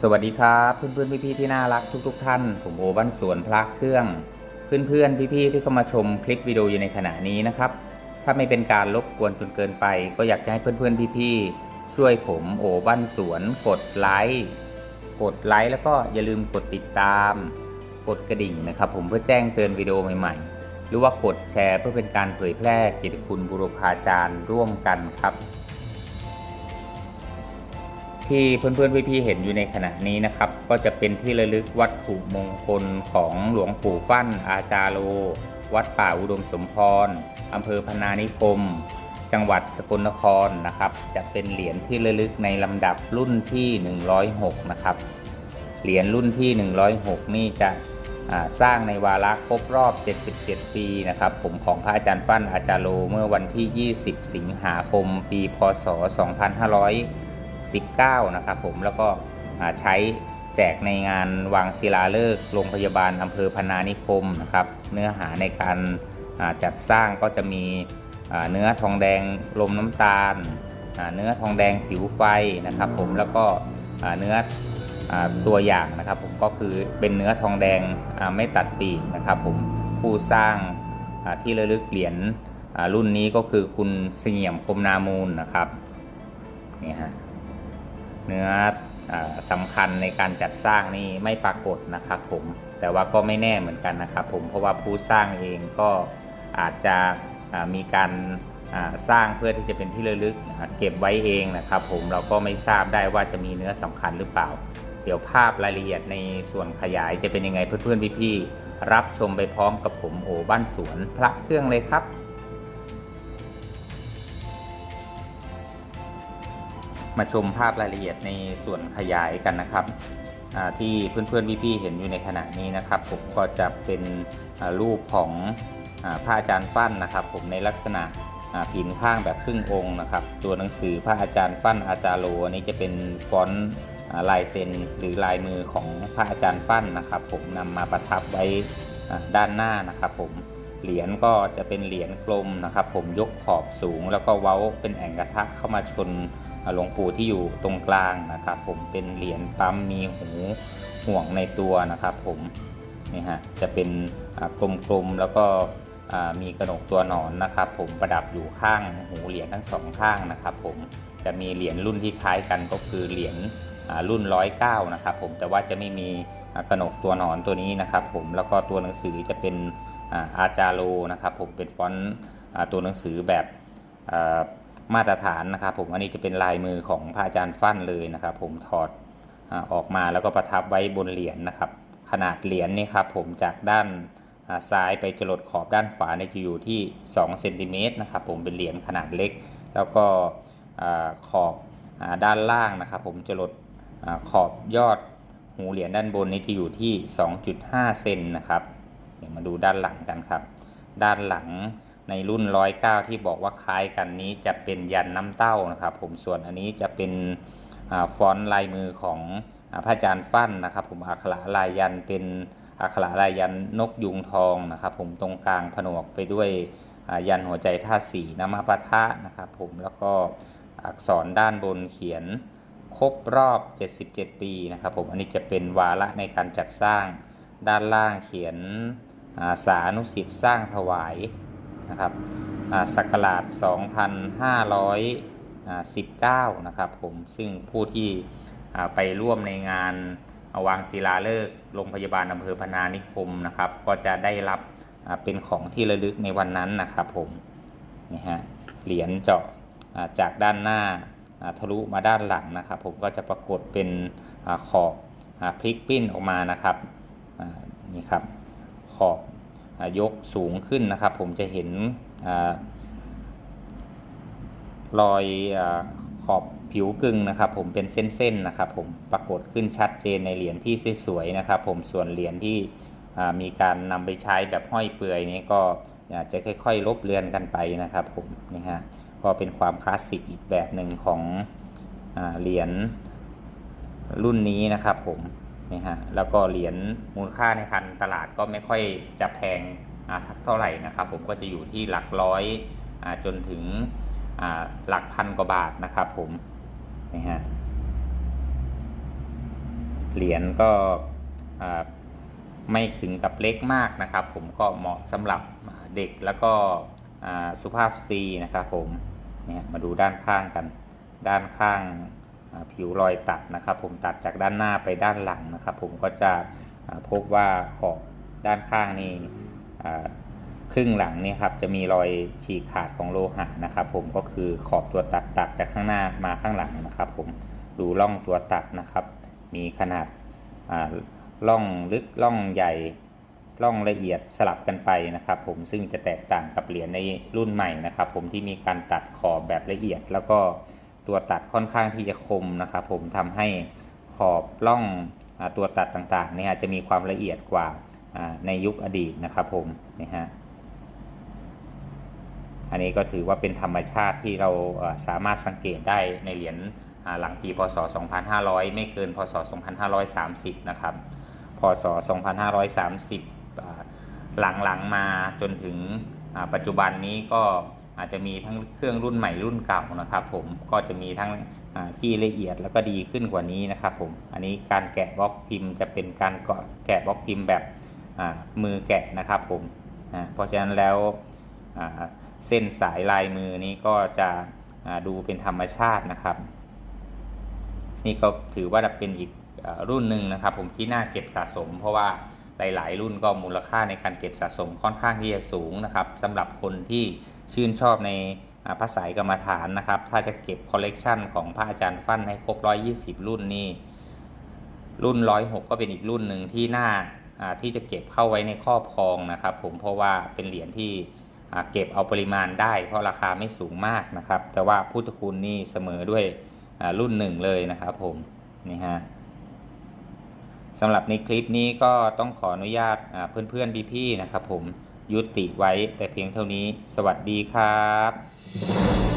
สวัสดีครับเพื่อนๆพี่ๆที่น่ารักทุกๆท่าน ผมโอบ้านสวนพระเครื่อง เพื่อนๆพี่ๆที่เข้ามาชมคลิปวิดีโออยู่ในขณะนี้นะครับ ถ้าไม่เป็นการรบกวนจนเกินไป ก็อยากจะให้เพื่อนๆพี่ๆช่วยผมโอบ้านสวนกดไลค์กดไลค์แล้วก็อย่าลืมกดติดตาม กดกระดิ่งนะครับ ผมเพื่อแจ้งเตือนวิดีโอใหม่ๆ หรือว่ากดแชร์เพื่อเป็นการเผยแพร่เกียรติคุณบุรพาจารย์ร่วมกันครับ ที่เพื่อนๆพี่ๆเห็นอยู่ในขณะนี้นะครับ ก็จะเป็นที่ระลึกวัตถุมงคลของหลวงปู่ฟั่นอาจารโล วัดป่าอุดมสมพรอำเภอพนานิคม จังหวัดสกลนครนะครับ จะเป็นเหรียญที่ระลึกในลำดับรุ่นที่ 106 นะครับ เหรียญรุ่นที่ 106 นี่จะสร้างในวาระครบรอบ 77 ปีนะครับผมของพระอาจารย์ฟั่นอาจารโลเมื่อวันที่ 20 สิงหาคม ปี พศ 19 นะครับผมแล้วก็ใช้แจกในงานวางศิลาฤกษ์โรงพยาบาลอำเภอพนานิคมนะครับ เนื้อหาในการจัดสร้างก็จะมีเนื้อทองแดงลมน้ำตาล เนื้อทองแดงผิวไฟนะครับ ผมแล้วก็เนื้ออตัวอย่างนะครับ ผมก็คือเป็นเนื้อทองแดงไม่ตัดปีกนะครับ ผมผู้สร้างที่ระลึกเหรียญรุ่นนี้ก็คือคุณเสี่ยมคมนามูลนะครับนี่ฮะ เนื้ออสำคัญในการจัดสร้างนี่ไม่ปรากฏนะครับผมแต่ว่าก็ไม่แน่เหมือนกันนะครับผมเพราะว่าผู้สร้างเองก็อาจจะมีการสร้างเพื่อที่จะเป็นที่ระลึกอ่าเก็บไว้เองนะครับผมเราก็ไม่ทราบได้ว่าจะมีเนื้อสำคัญหรือเปล่า เดี๋ยวภาพรายละเอียดในส่วนขยายจะเป็นยังไงเพื่อนๆพี่ๆรับชมไปพร้อมกับผมโอบ้านสวนพระเครื่องเลยครับ มาชมภาพรายละเอียดในส่วนขยายกันนะครับที่เพื่อนๆพี่ๆเห็นอยู่ในขณะนี้นะครับ ผมก็จะเป็นรูปของอาพระอาจารย์ฟั่นนะครับ ผมในลักษณะผินข้างแบบครึ่งองค์นะครับ ตัวหนังสือพระอาจารย์ฟั่นอาจารโลอันนี้จะเป็นฟอนต์ลายเซ็นหรือลายมือของพระอาจารย์ฟั่นนะครับ ผมนำมาประทับไว้ด้านหน้านะครับ ผมเหรียญก็จะเป็นเหรียญกลมนะครับ ผมยกขอบสูงแล้วก็เว้าเป็นแอ่งกระทะเข้ามาชน หลวงปู่ที่อยู่ตรงกลางนะครับ ผมเป็นเหรียญปั๊มมีหูห่วงในตัวนะครับ ผมนี่ฮะจะเป็นกลมๆแล้วก็มีกระหนกตัวหนอนนะครับ ผมประดับอยู่ข้างหูเหรียญทั้งสองข้างนะครับ ผมจะมีเหรียญรุ่นที่คล้ายกันก็คือเหรียญอ่ารุ่น109นะครับ ผมแต่ว่าจะไม่มีกระหนกตัวหนอนตัวนี้นะครับ ผมแล้วก็ตัวหนังสือจะเป็นอาจาโลนะครับ ผมเป็นฟอนต์ตัวหนังสือแบบ มาตรฐานนะครับผมอันนี้จะเป็นลายมือของพระอาจารย์ฟั่นเลยนะครับผมถอดอออกมาแล้วก็ประทับไว้บนเหรียญนะครับ ขนาดเหรียญนี่ครับผมจากด้านซ้ายไปจรดขอบด้านขวาเนี่ยจะอยู่ที่2เซนติเมตรนะครับผมเป็นเหรียญขนาดเล็ก แล้วก็ขอบอด้านล่างนะครับผมจรดอขอบยอดหูเหรียญด้านบนนี้จะอยู่ที่ 2.5 เซนนะครับ เดี๋ยวมาดูด้านหลังกันครับ ด้านหลัง ในรุ่น109ที่บอกว่าคล้ายกันนี้จะเป็นยันน้ำเต้านะครับผมส่วนอันนี้จะเป็นอฟอนต์ลายมือของอพระอาจารย์ฟั่นนะครับ ผมอักขระลายยันเป็นอักขระลายยันนกยุงทองนะครับ ผมตรงกลางผนวกไปด้วยยันหัวใจท่าสีนามปะทะนะครับ ผมแล้วก็อักษรด้านบนเขียนครบรอบ 77 ปีนะครับผมอันนี้จะเป็นวาระในการจัดสร้างด้านล่างเขียนอ่าสานุสิทธิ์สร้างถวาย นะครับอ่าศักราช 2519 นะครับผมซึ่งผู้ที่ไปร่วมในงานวางศิลาฤกษ์โรงพยาบาลอำเภอพนานิคมนะครับ ก็จะได้รับเป็นของที่ระลึกในวันนั้นนะครับผมนี่ฮะเหรียญเจาะจากด้านหน้าทะลุมาด้านหลังนะครับ ผมก็จะปรากฏเป็นขอบพลิกปิ้นออกมานะครับนี่ครับขอบ ยกสูงขึ้นนะครับ ผมจะเห็นอรอยอขอบผิวกึ่งนะครับ ผมเป็นเส้นๆนะครับ ผมปรากฏขึ้นชัดเจนในเหรียญที่สวยๆนะครับ ผมส่วนเหรียญที่มีการนำไปใช้แบบห้อยเปลือยนี้ก็อาจจะค่อยๆ ลบเลือนกันไปนะครับ ผมนี่ฮะก็เป็นความคลาสสิกอีกแบบหนึ่งของอเหรียญรุ่นนี้นะครับผม นี่ฮะแล้วก็เหรียญมูลค่าในคันตลาดก็ไม่ค่อยจะแพงทักเท่าไหร่นะครับ ผมก็จะอยู่ที่หลักร้อยอจนถึงหลักพันกว่าบาทนะครับ ผมนี่ฮะเหรียญก็ไม่ถึงกับเล็กมากนะครับ ผมก็เหมาะสำหรับเด็กแล้วก็สุภาพสตรีนะครับ ผมเนี่ยมาดูด้านข้างกัน ด้านข้าง ผิวรอยตัดนะครับ ผมตัดจากด้านหน้าไปด้านหลังนะครับ ผมก็จะพบว่าขอบด้านข้างนี่ครึ่งหลังนี่ครับจะมีรอยฉีกขาดของโลหะนะครับ ผมก็คือขอบตัวตัดตัดจากข้างหน้ามาข้างหลังนะครับ ผมดูร่องตัวตัดนะครับ มีขนาดร่องลึกร่องใหญ่ร่องละเอียดสลับกันไปนะครับ ผมซึ่งจะแตกต่างกับเหรียญในรุ่นใหม่นะครับ ผมที่มีการตัดขอบแบบละเอียดแล้วก็ ตัวตัดค่อนข้างที่จะคมนะครับผมทำให้ขอบร่องอตัวตัดต่างๆเนี่ยจะมีความละเอียดกว่าในยุคอดีตนะครับผมนี่ฮะอันนี้ก็ถือว่าเป็นธรรมชาติที่เราสามารถสังเกตได้ในเหรียญหลังปีพศ 2500 ไม่เกินพศ 2530 นะครับ พศ 2530อ่าหลังๆมาจนถึงปัจจุบันนี้ก็ อาจจะมีทั้งเครื่องรุ่นใหม่รุ่นเก่านะครับผมก็จะมีทั้งที่ละเอียดแล้วก็ดีขึ้นกว่านี้นะครับผมอันนี้การแกะบล็อกพิมพ์จะเป็นการแกะบล็อกพิมพ์แบบมือแกะนะครับผมเพราะฉะนั้นแล้วเส้นสายลายมือนี้ก็จะดูเป็นธรรมชาตินะครับ นี่ก็ถือว่าเป็นอีกรุ่นหนึ่งนะครับ ผมที่น่าเก็บสะสม เพราะว่า หลาย ๆ รุ่นก็มูลค่าในการเก็บสะสมค่อนข้างที่จะสูงนะครับสำหรับคนที่ชื่นชอบในอ่าพระสายกรรมฐานนะครับ ถ้าจะเก็บคอลเลกชันของพระอาจารย์ฟั่นให้ครบ 120 รุ่นนี่รุ่น 106 ก็เป็นอีกรุ่นหนึ่งที่น่าที่จะเก็บเข้าไว้ในครอบครองนะครับผมเพราะว่าเป็นเหรียญที่เก็บเอาปริมาณได้ เพราะราคาไม่สูงมากนะครับ แต่ว่าพุทธคุณนี่เสมอด้วยรุ่นหนึ่งเลยนะครับผมนี่ฮะ สำหรับในคลิปนี้ก็ต้องขออนุญาตอ่าเพื่อนๆพี่ๆนะครับผมยุติไว้แต่เพียงเท่านี้ สวัสดีครับ